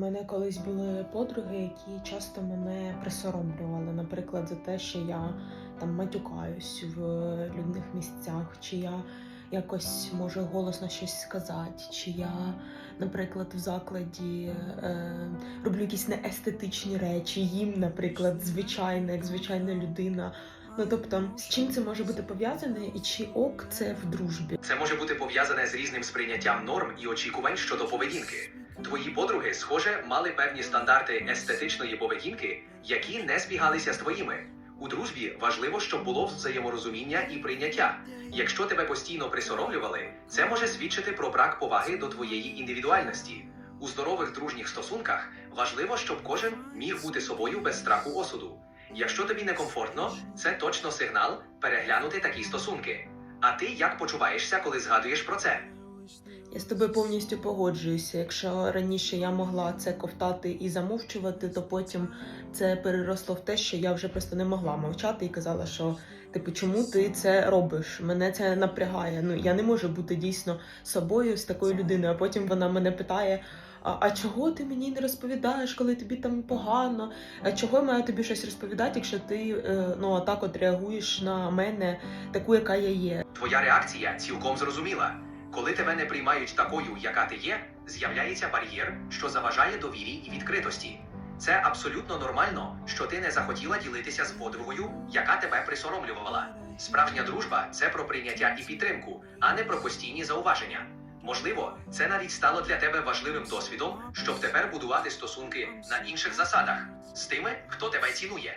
мене колись були подруги, які часто мене присоромлювали, наприклад, за те, що я там матюкаюсь в людних місцях, чи я якось можу голосно щось сказати, чи я, наприклад, в закладі е, роблю якісь неестетичні речі, їм, наприклад, звичайна, як звичайна людина. Ну тобто, з чим це може бути пов'язане, і чи ок це в дружбі? Це може бути пов'язане з різним сприйняттям норм і очікувань щодо поведінки. Твої подруги, схоже, мали певні стандарти естетичної поведінки, які не збігалися з твоїми. У дружбі важливо, щоб було взаєморозуміння і прийняття. Якщо тебе постійно присоромлювали, це може свідчити про брак поваги до твоєї індивідуальності. У здорових дружніх стосунках важливо, щоб кожен міг бути собою без страху осуду. Якщо тобі некомфортно, це точно сигнал переглянути такі стосунки. А ти як почуваєшся, коли згадуєш про це? Я з тобою повністю погоджуюся. Якщо раніше я могла це ковтати і замовчувати, то потім це переросло в те, що я вже просто не могла мовчати і казала, що типу, чому ти це робиш? Мене це напрягає. Ну я не можу бути дійсно собою з такою людиною. А потім вона мене питає. А, а чого ти мені не розповідаєш, коли тобі там погано? А чого я маю тобі щось розповідати, якщо ти е, ну отак от реагуєш на мене, таку, яка я є? Твоя реакція цілком зрозуміла. Коли тебе не приймають такою, яка ти є, з'являється бар'єр, що заважає довірі і відкритості. Це абсолютно нормально, що ти не захотіла ділитися з подругою, яка тебе присоромлювала. Справжня дружба це про прийняття і підтримку, а не про постійні зауваження. Можливо, це навіть стало для тебе важливим досвідом, щоб тепер будувати стосунки на інших засадах з тими, хто тебе цінує.